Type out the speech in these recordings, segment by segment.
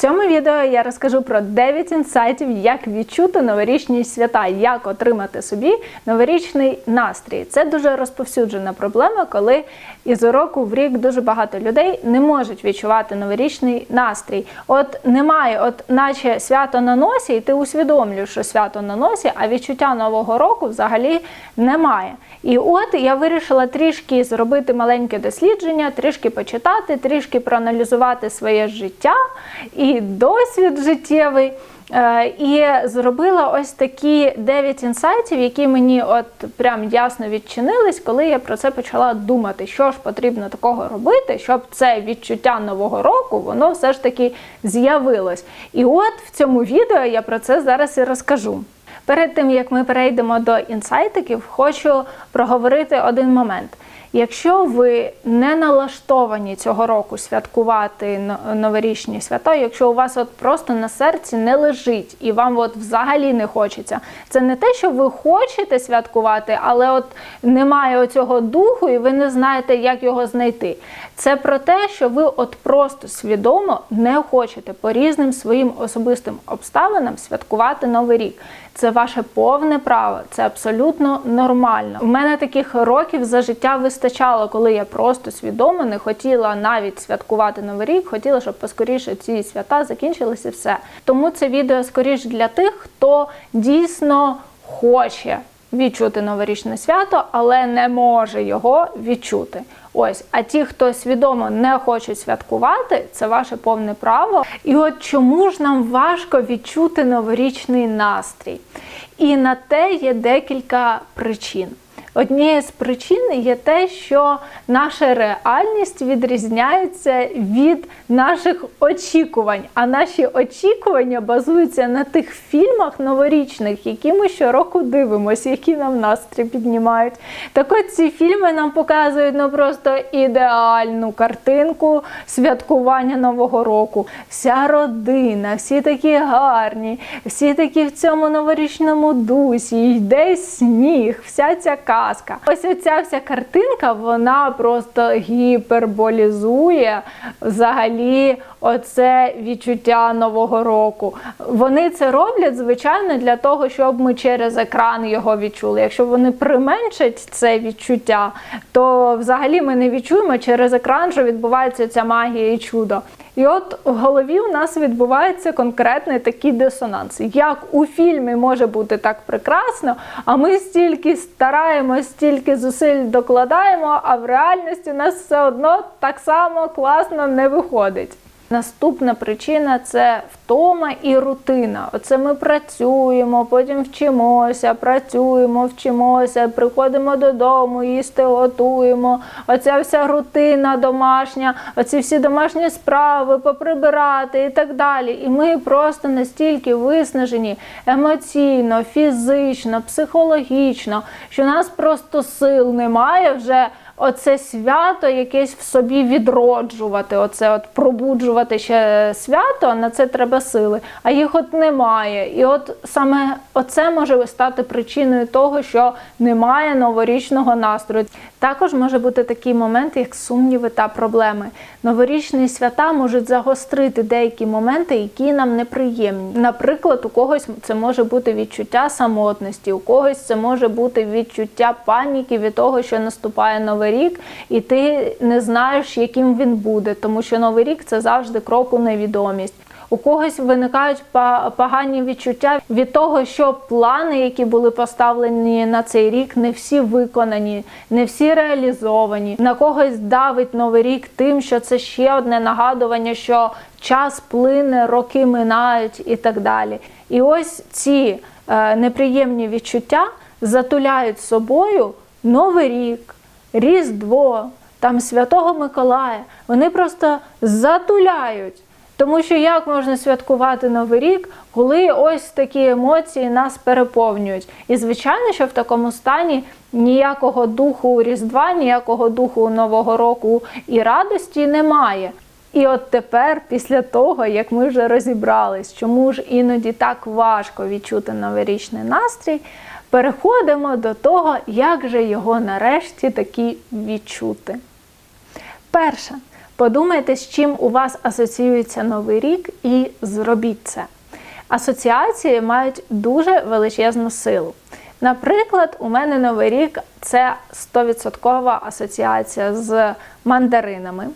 цьому відео я розкажу про 9 інсайтів, як відчути новорічні свята, як отримати собі новорічний настрій. Це дуже розповсюджена проблема, коли із року в рік дуже багато людей не можуть відчувати новорічний настрій. От немає, от наче свято на носі, і ти усвідомлюєш, що свято на носі, а відчуття нового року взагалі немає. І от я вирішила трішки зробити маленьке дослідження, трішки почитати, трішки проаналізувати своє життя і досвід життєвий. Е, І зробила ось такі 9 інсайтів, які мені от прям ясно відчинились, коли я про це почала думати, що ж потрібно такого робити, щоб це відчуття нового року воно все ж таки з'явилось. І от в цьому відео я про це зараз і розкажу. Перед тим як ми перейдемо до інсайтиків, хочу проговорити один момент. Якщо ви не налаштовані цього року святкувати новорічні свята, якщо у вас от просто на серці не лежить і вам от взагалі не хочеться, це не те, що ви хочете святкувати, але от немає оцього духу, і ви не знаєте, як його знайти. Це про те, що ви от просто свідомо не хочете по різним своїм особистим обставинам святкувати новий рік. Це ваше повне право, це абсолютно нормально. У мене таких років за життя вистачало, коли я просто свідомо не хотіла навіть святкувати новий рік, хотіла, щоб поскоріше ці свята закінчилися і все. Тому це відео скоріш для тих, хто дійсно хоче відчути новорічне свято, але не може його відчути. Ось, а ті, хто свідомо не хочуть святкувати, це ваше повне право. І от чому ж нам важко відчути новорічний настрій? І на те є декілька причин. Однією з причин є те, що наша реальність відрізняється від наших очікувань. А наші очікування базуються на тих фільмах новорічних, які ми щороку дивимося, які нам настрій піднімають. Так от ці фільми нам показують ну просто ідеальну картинку святкування Нового року. Вся родина, всі такі гарні, всі такі в цьому новорічному дусі, йде сніг, вся ця казка. Ось оця вся картинка, вона просто гіперболізує взагалі оце відчуття нового року. Вони це роблять, звичайно, для того, щоб ми через екран його відчули. Якщо вони применшать це відчуття, то взагалі ми не відчуємо через екран, що відбувається ця магія і чудо. І от в голові у нас відбувається конкретний такий дисонанс. Як у фільмі може бути так прекрасно, а ми стільки стараємось, стільки зусиль докладаємо, а в реальності у нас все одно так само класно не виходить. Наступна причина це втома і рутина. Оце ми працюємо, потім вчимося, працюємо, вчимося, приходимо додому, їсти готуємо. Оця вся рутина домашня, оці всі домашні справи, поприбирати і так далі. І ми просто настільки виснажені емоційно, фізично, психологічно, що нас просто сил немає вже оце свято якесь в собі відроджувати, оце от пробуджувати ще свято, на це треба сили, а їх от немає. І от саме оце може стати причиною того, що немає новорічного настрою. Також може бути такий момент, як сумніви та проблеми. Новорічні свята можуть загострити деякі моменти, які нам неприємні. Наприклад, у когось це може бути відчуття самотності, у когось це може бути відчуття паніки від того, що наступає новий рік, і ти не знаєш, яким він буде, тому що новий рік це завжди крок у невідомість. У когось виникають погані відчуття від того, що плани, які були поставлені на цей рік, не всі виконані, не всі реалізовані. На когось давить новий рік тим, що це ще одне нагадування, що час плине, роки минають і так далі. І ось ці е, неприємні відчуття затуляють собою новий рік, Різдво, там Святого Миколая. Вони просто затуляють. Тому що як можна святкувати Новий рік, коли ось такі емоції нас переповнюють? І звичайно, що в такому стані ніякого духу Різдва, ніякого духу Нового року і радості немає. І от тепер, після того, як ми вже розібрались, чому ж іноді так важко відчути новорічний настрій, переходимо до того, як же його нарешті таки відчути. Перше, Подумайте, з чим у вас асоціюється новий рік, і зробіть це. Асоціації мають дуже величезну силу. Наприклад, у мене новий рік це 100% асоціація з мандаринами,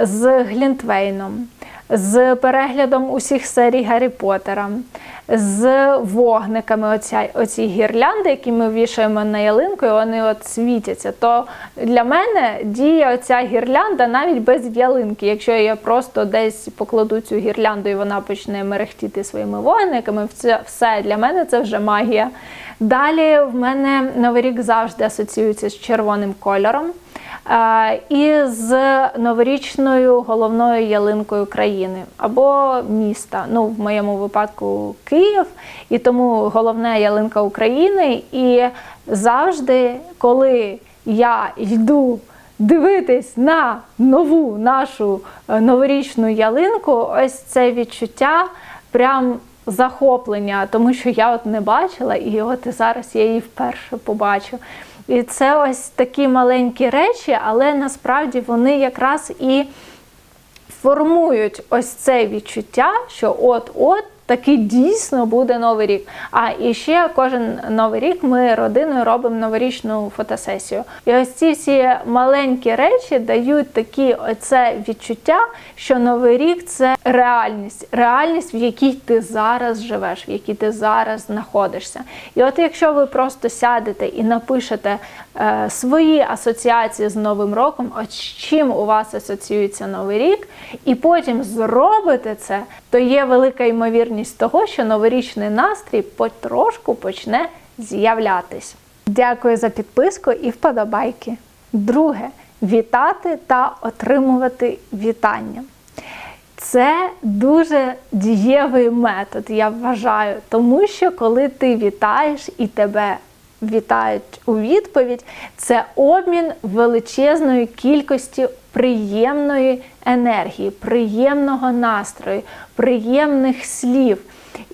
з Глінтвейном, з переглядом усіх серій Гаррі Поттера, з вогниками. Оця, оці гірлянди, які ми вішаємо на ялинку, і вони от світяться. То для мене діє оця гірлянда навіть без ялинки. Якщо я просто десь покладу цю гірлянду і вона почне мерехтіти своїми вогниками, це все для мене це вже магія. Далі в мене новий рік завжди асоціюється з червоним кольором. І з новорічною головною ялинкою країни або міста. Ну, в моєму випадку Київ, і тому головна ялинка України. І завжди, коли я йду дивитись на нову нашу е, новорічну ялинку, ось це відчуття прям. Захоплення, тому що я от не бачила, і от зараз я її вперше побачу. І це ось такі маленькі речі, але насправді вони якраз і формують ось це відчуття, що от-от таки дійсно буде новий рік. А і ще кожен новий рік ми родиною робимо новорічну фотосесію. І ось ці всі маленькі речі дають такі оце відчуття, що новий рік це реальність, реальність, в якій ти зараз живеш, в якій ти зараз знаходишся. І от якщо ви просто сядете і напишете свої асоціації з Новим роком, от з чим у вас асоціюється новий рік, і потім зробите це, то є велика ймовірність того, що новорічний настрій потрошку почне з'являтись. Дякую за підписку і вподобайки. Друге вітати та отримувати вітання. Це дуже дієвий метод, я вважаю, тому що коли ти вітаєш і тебе вітають у відповідь, це обмін величезної кількості приємної енергії, приємного настрою, приємних слів.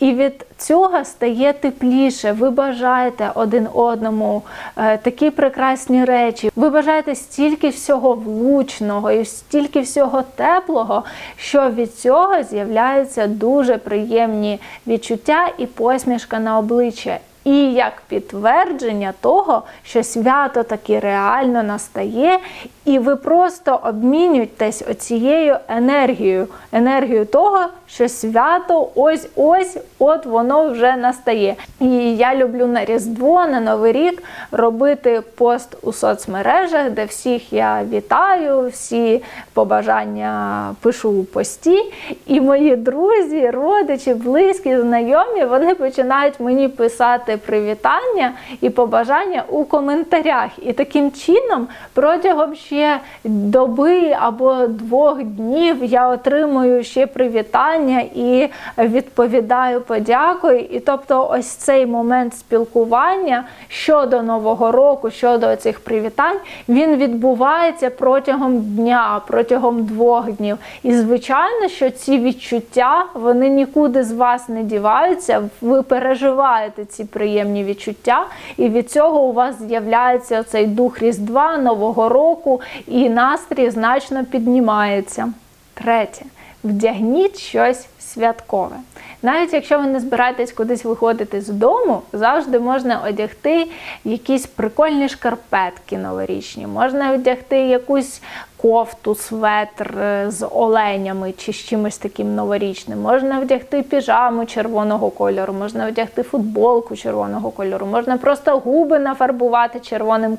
І від цього стає тепліше. Ви бажаєте один одному е, такі прекрасні речі. Ви бажаєте стільки всього влучного і стільки всього теплого, що від цього з'являються дуже приємні відчуття і посмішка на обличчя і як підтвердження того, що свято таки реально настає, і ви просто обмінюєтесь оцією енергією, енергією того, що свято ось-ось, от воно вже настає. І я люблю на Різдво, на Новий рік робити пост у соцмережах, де всіх я вітаю, всі побажання пишу у пості. І мої друзі, родичі, близькі, знайомі, вони починають мені писати привітання і побажання у коментарях. І таким чином протягом ще доби або двох днів я отримую ще привітання і відповідаю подякою. І тобто, ось цей момент спілкування щодо нового року, щодо цих привітань, він відбувається протягом дня, протягом двох днів. І звичайно, що ці відчуття вони нікуди з вас не діваються. Ви переживаєте ці приємні відчуття, і від цього у вас з'являється цей дух Різдва, Нового року, і настрій значно піднімається. Третє. Вдягніть щось святкове. Навіть якщо ви не збираєтесь кудись виходити з дому, завжди можна одягти якісь прикольні шкарпетки новорічні, можна одягти якусь кофту, светр е, з оленями чи з чимось таким новорічним, можна вдягти піжаму червоного кольору, можна вдягти футболку червоного кольору, можна просто губи нафарбувати червоним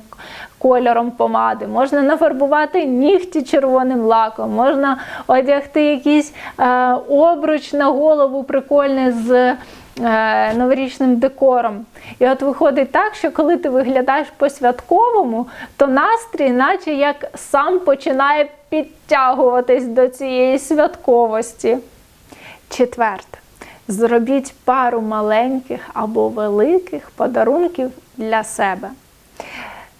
кольором помади, можна нафарбувати нігті червоним лаком, можна одягти якийсь е, обруч на голову прикольний з. Е, новорічним декором. І от виходить так, що коли ти виглядаєш по-святковому, то настрій, наче як сам починає підтягуватись до цієї святковості. Четверте. Зробіть пару маленьких або великих подарунків для себе.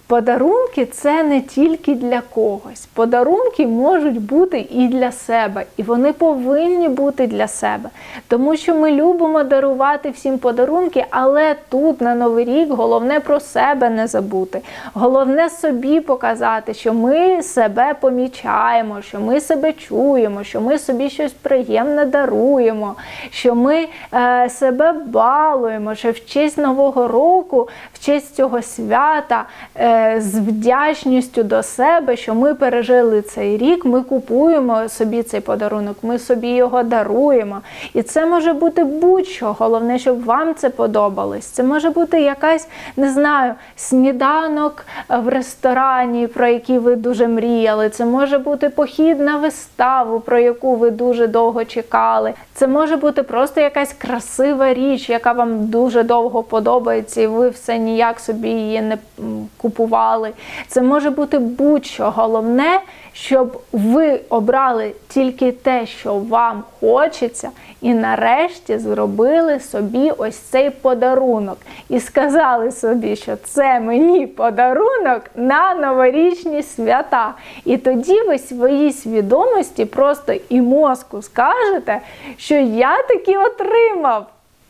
Подарунки це не тільки для когось. Подарунки можуть бути і для себе, і вони повинні бути для себе. Тому що ми любимо дарувати всім подарунки, але тут на Новий рік головне про себе не забути. Головне собі показати, що ми себе помічаємо, що ми себе чуємо, що ми собі щось приємне даруємо, що ми е, себе балуємо, що в честь Нового року, в честь цього свята. Е, з вдячністю до себе, що ми пережили цей рік, ми купуємо собі цей подарунок, ми собі його даруємо. І це може бути будь-що. Головне, щоб вам це подобалось. Це може бути якась, не знаю, сніданок в ресторані, про який ви дуже мріяли. Це може бути похід на виставу, про яку ви дуже довго чекали. Це може бути просто якась красива річ, яка вам дуже довго подобається, і ви все ніяк собі її не купували. Це може бути будь-що. Головне, щоб ви обрали тільки те, що вам хочеться, і нарешті зробили собі ось цей подарунок. І сказали собі, що це мені подарунок на новорічні свята. І тоді ви своїй свідомості просто і мозку скажете, що я таки отримав.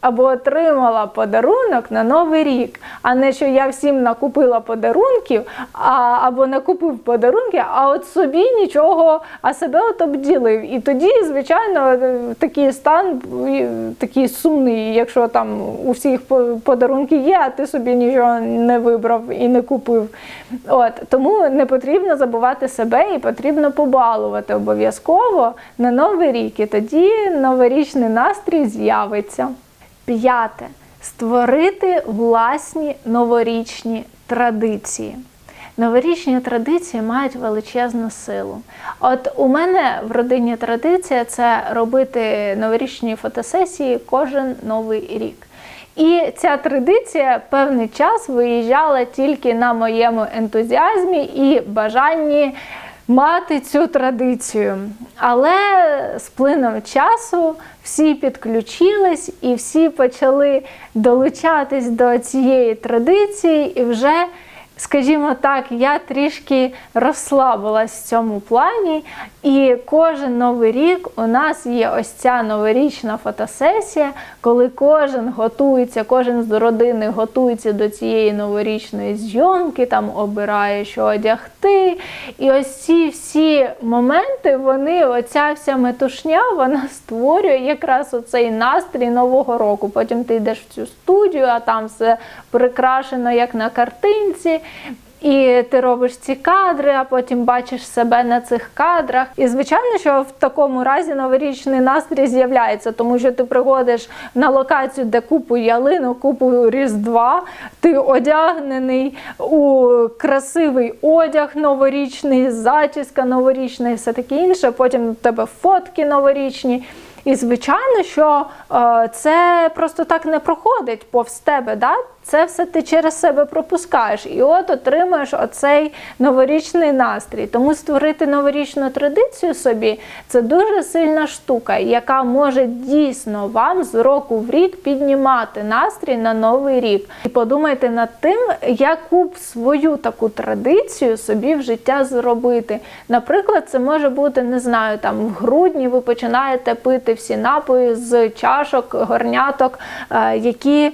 Або отримала подарунок на новий рік, а не що я всім накупила подарунків, а, або накупив подарунки, а от собі нічого, а себе от обділив. І тоді, звичайно, такий стан такий сумний, якщо там у всіх подарунки є, а ти собі нічого не вибрав і не купив. От Тому не потрібно забувати себе і потрібно побалувати обов'язково на новий рік. І тоді новорічний настрій з'явиться. П'яте створити власні новорічні традиції. Новорічні традиції мають величезну силу. От у мене в родині традиція це робити новорічні фотосесії кожен новий рік. І ця традиція певний час виїжджала тільки на моєму ентузіазмі і бажанні мати цю традицію. Але з плином часу всі підключились і всі почали долучатись до цієї традиції і вже скажімо так, я трішки розслабилась в цьому плані, і кожен новий рік у нас є ось ця новорічна фотосесія, коли кожен готується, кожен з родини готується до цієї новорічної зйомки, там обирає, що одягти. І ось ці всі моменти, вони, оця вся метушня, вона створює якраз оцей настрій нового року. Потім ти йдеш в цю студію, а там все прикрашено як на картинці. І ти робиш ці кадри, а потім бачиш себе на цих кадрах. І звичайно, що в такому разі новорічний настрій з'являється, тому що ти приходиш на локацію, де купу ялину, купу різдва, ти одягнений у красивий одяг новорічний, зачіска новорічна і все таке інше. Потім у тебе фотки новорічні. І звичайно, що е, це просто так не проходить повз тебе. Да? Це все ти через себе пропускаєш. І от отримаєш оцей новорічний настрій. Тому створити новорічну традицію собі це дуже сильна штука, яка може дійсно вам з року в рік піднімати настрій на новий рік. І подумайте над тим, яку б свою таку традицію собі в життя зробити. Наприклад, це може бути, не знаю, там в грудні ви починаєте пити всі напої з чашок, горняток, е, які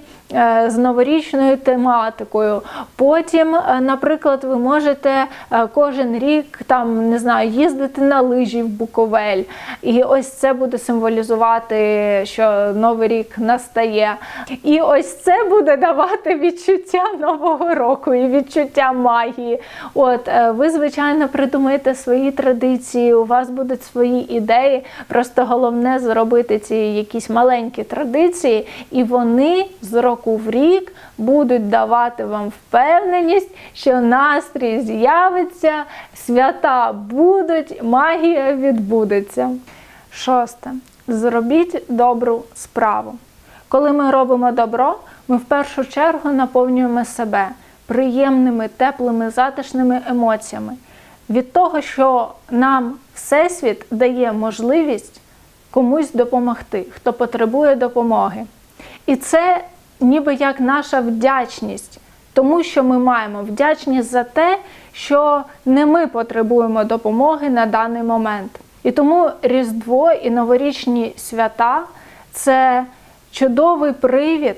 з новорічною тематикою. Потім, е, наприклад, ви можете е, кожен рік там не знаю, їздити на лижі в Буковель. І ось це буде символізувати, що новий рік настає. І ось це буде давати відчуття нового року і відчуття магії. От ви, звичайно, придумаєте свої традиції, у вас будуть свої ідеї. Просто головне зробити ці якісь маленькі традиції, і вони з року року в рік будуть давати вам впевненість, що настрій з'явиться, свята будуть, магія відбудеться. Шосте. Зробіть добру справу. Коли ми робимо добро, ми в першу чергу наповнюємо себе приємними, теплими, затишними емоціями. Від того, що нам Всесвіт дає можливість комусь допомогти, хто потребує допомоги. І це ніби як наша вдячність тому що ми маємо вдячність за те, що не ми потребуємо допомоги на даний момент. І тому Різдво і новорічні свята це чудовий привід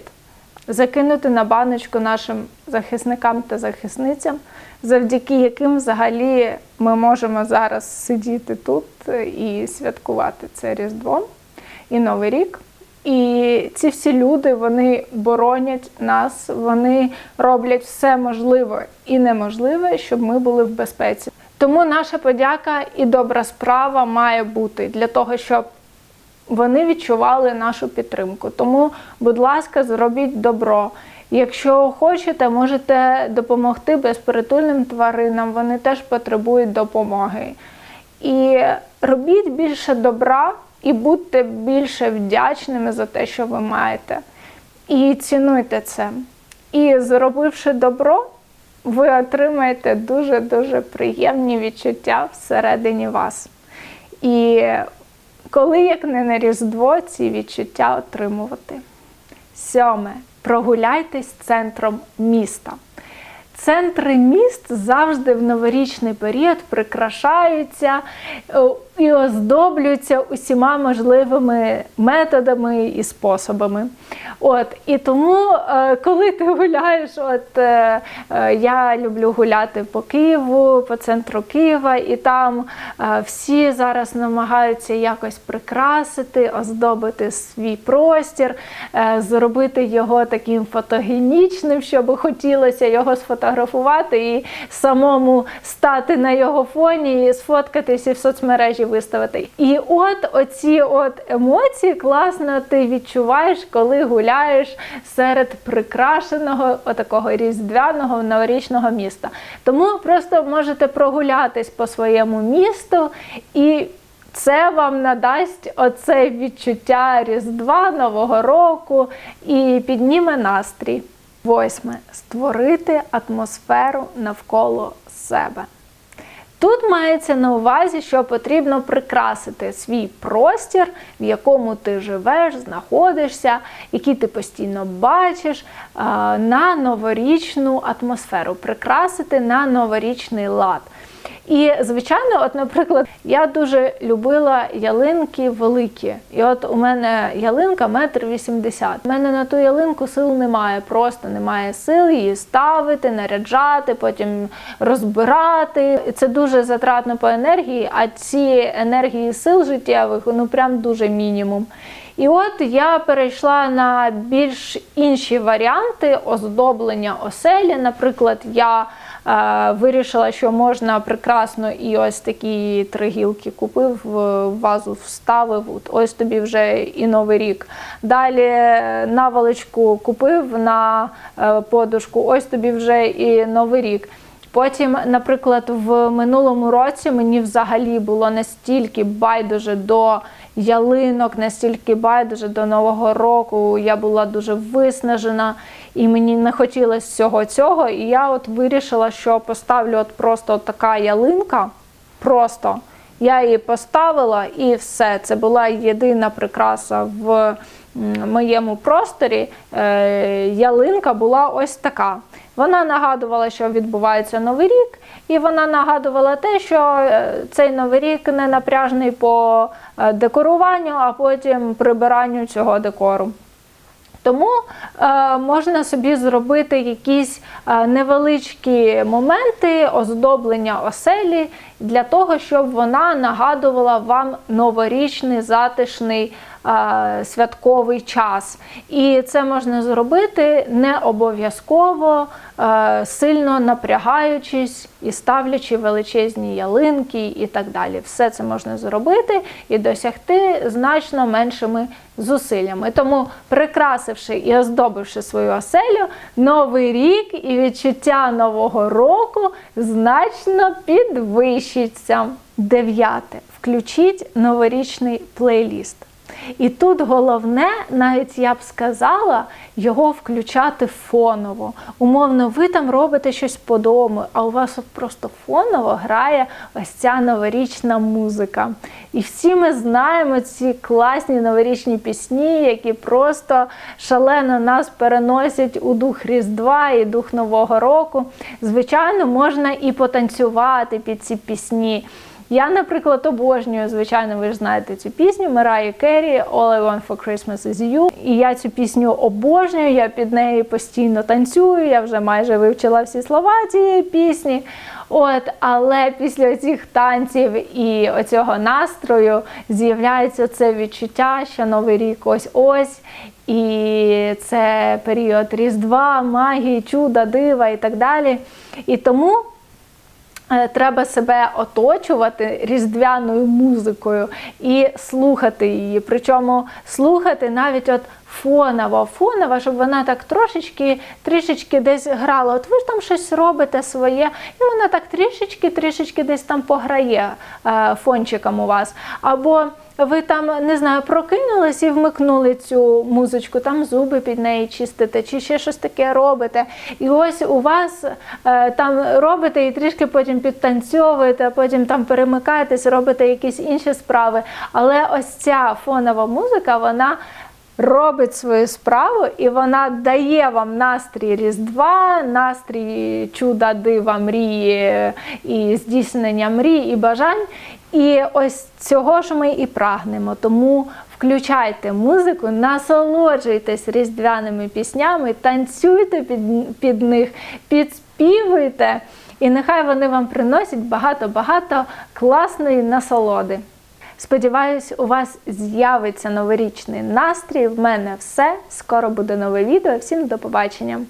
закинути на баночку нашим захисникам та захисницям, завдяки яким взагалі ми можемо зараз сидіти тут і святкувати це Різдво і Новий рік. І ці всі люди вони боронять нас, вони роблять все можливе і неможливе, щоб ми були в безпеці. Тому наша подяка і добра справа має бути для того, щоб вони відчували нашу підтримку. Тому, будь ласка, зробіть добро. Якщо хочете, можете допомогти безпритульним тваринам, вони теж потребують допомоги. І робіть більше добра і будьте більше вдячними за те, що ви маєте. І цінуйте це. І зробивши добро, ви отримаєте дуже-дуже приємні відчуття всередині вас. І коли як не на Різдво ці відчуття отримувати. Сьоме. Прогуляйтесь центром міста. Центри міст завжди в новорічний період прикрашаються е, і оздоблюються усіма можливими методами і способами. От, І тому, е, коли ти гуляєш, от е, я люблю гуляти по Києву, по центру Києва, і там всі зараз намагаються якось прикрасити, оздобити свій простір, зробити його таким фотогенічним, щоб хотілося його сфотографувати і самому стати на його фоні, і сфоткатись і в соцмережі виставити. І от оці от емоції класно ти відчуваєш, коли гуляєш серед прикрашеного отакого різдвяного новорічного міста. Тому просто можете прогулятись по своєму місту і. Це вам надасть оце відчуття Різдва, Нового року і підніме настрій. Восьме створити атмосферу навколо себе. Тут мається на увазі, що потрібно прикрасити свій простір, в якому ти живеш, знаходишся, який ти постійно бачиш, на новорічну атмосферу, прикрасити на новорічний лад. І, звичайно, от, наприклад, я дуже любила ялинки великі. І от у мене ялинка метр вісімдесят. У мене на ту ялинку сил немає, просто немає сил її ставити, наряджати, потім розбирати. Це дуже затратно по енергії, а ці енергії сил життєвих ну прям дуже мінімум. І от я перейшла на більш інші варіанти оздоблення оселі. Наприклад, я вирішила, що можна прекрасно і ось такі три гілки купив, вазу вставив. Ось тобі вже і новий рік. Далі наволочку купив на е, подушку, ось тобі вже і новий рік. Потім, наприклад, в минулому році мені взагалі було настільки байдуже до ялинок, настільки байдуже до Нового року. Я була дуже виснажена і мені не хотілося всього цього. І я от вирішила, що поставлю от просто така ялинка. Просто я її поставила і все. Це була єдина прикраса в моєму просторі. Е, ялинка була ось така. Вона нагадувала, що відбувається новий рік, і вона нагадувала те, що е, цей новий рік не напряжний по е, декоруванню, а потім прибиранню цього декору. Тому е, можна собі зробити якісь невеличкі моменти оздоблення оселі для того, щоб вона нагадувала вам новорічний затишний святковий час. І це можна зробити не обов'язково е, сильно напрягаючись і ставлячи величезні ялинки і так далі. Все це можна зробити і досягти значно меншими зусиллями. Тому, прикрасивши і оздобивши свою оселю, новий рік і відчуття нового року значно підвищиться. Дев'яте. Включіть новорічний плейліст. І тут головне, навіть я б сказала, його включати фоново. Умовно, ви там робите щось по дому, а у вас от просто фоново грає ось ця новорічна музика. І всі ми знаємо ці класні новорічні пісні, які просто шалено нас переносять у дух Різдва і дух Нового року. Звичайно, можна і потанцювати під ці пісні. Я, наприклад, обожнюю, звичайно, ви ж знаєте цю пісню Mariah Carey All I Want for Christmas is You. І я цю пісню обожнюю, я під неї постійно танцюю, я вже майже вивчила всі слова цієї пісні. От, але після цих танців і оцього настрою з'являється це відчуття, що новий рік ось ось. І це період Різдва, магії, чуда, дива і так далі. І тому Треба себе оточувати різдвяною музикою і слухати її. Причому слухати навіть от фоново, фоново, щоб вона так трошечки, трішечки десь грала. От ви ж там щось робите своє, і вона так трішечки, трішечки десь там пограє е, фончиком у вас. Або ви там не знаю, прокинулись і вмикнули цю музичку, там зуби під неї чистите, чи ще щось таке робите. І ось у вас е, там робите і трішки потім підтанцьовуєте, а потім там перемикаєтесь, робите якісь інші справи. Але ось ця фонова музика, вона. Робить свою справу, і вона дає вам настрій Різдва, настрій чуда, дива, мрії і здійснення мрій і бажань. І ось цього ж ми і прагнемо. Тому включайте музику, насолоджуйтесь різдвяними піснями, танцюйте під, під них, підспівуйте, і нехай вони вам приносять багато-багато класної насолоди. Сподіваюсь, у вас з'явиться новорічний настрій. В мене все. Скоро буде нове відео. Всім до побачення!